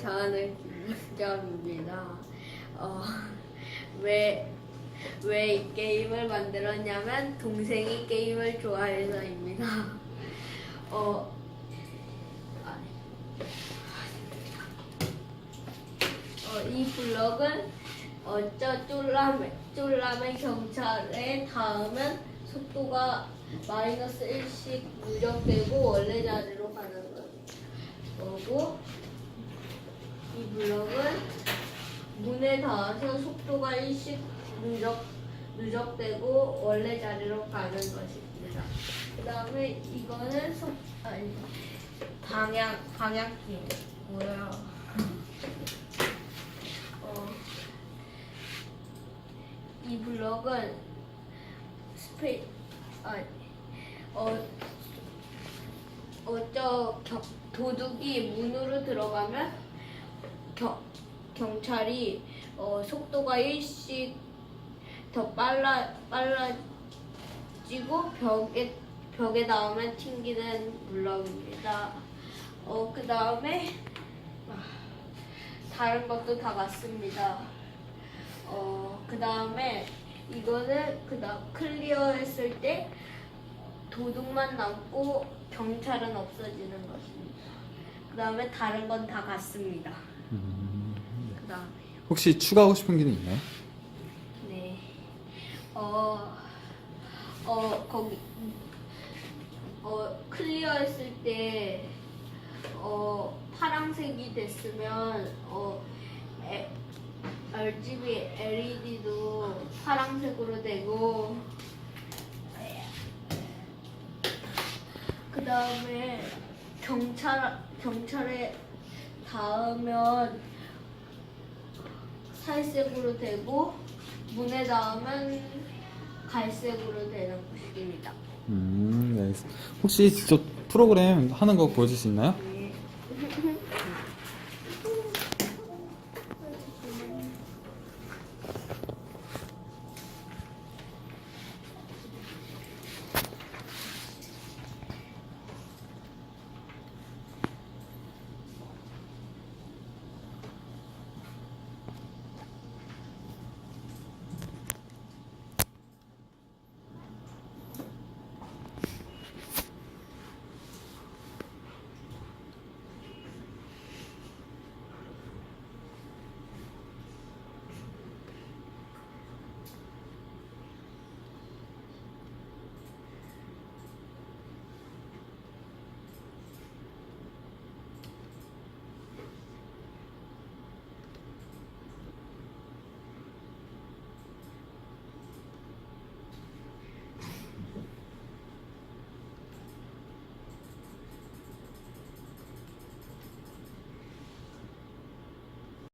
저는 김민정입니다. 어, 왜, 왜 이 게임을 만들었냐면 동생이 게임을 좋아해서입니다. 어. 어, 이 블럭은 어, 저 쫄라맨, 쫄라맨 경찰에 닿으면 속도가 마이너스 1씩 누적되고 원래 자리로 가는 거- 거고 이 블럭은 문에 닿아서 속도가 1씩 누적, 누적되고 원래 자리로 가는 것입니다. 그 다음에 이거는 속, 아니, 방향, 방향키고요. 어, 이 블럭은 스페, 아니, 어, 어, 저 겨, 도둑이 문으로 들어가면 겨, 경찰이 어, 속도가 일씩 더 빨라 빨라지고 벽에 벽에 닿으면 튕기는 블럭입니다. 어, 그 다음에 다른 것도 다 같습니다. 어, 그 다음에 이거는 그다음 클리어 했을 때 도둑만 남고 경찰은 없어지는 것입니다. 그 다음에 다른 건 다 같습니다. 음, 그 다음에 혹시 추가하고 싶은 기능 있나요? 네. 어, 어, 거기, 어, 클리어 했을 때, 어, 파란색이 됐으면, 어, 에, RGB LED도 파란색으로 되고, 그 다음에 경찰, 경찰에 닿으면 살색으로 되고 문에 닿으면 갈색으로 되는 것입니다. 음, 네. 혹시 저 프로그램 하는 거 보여줄 수 있나요? 네.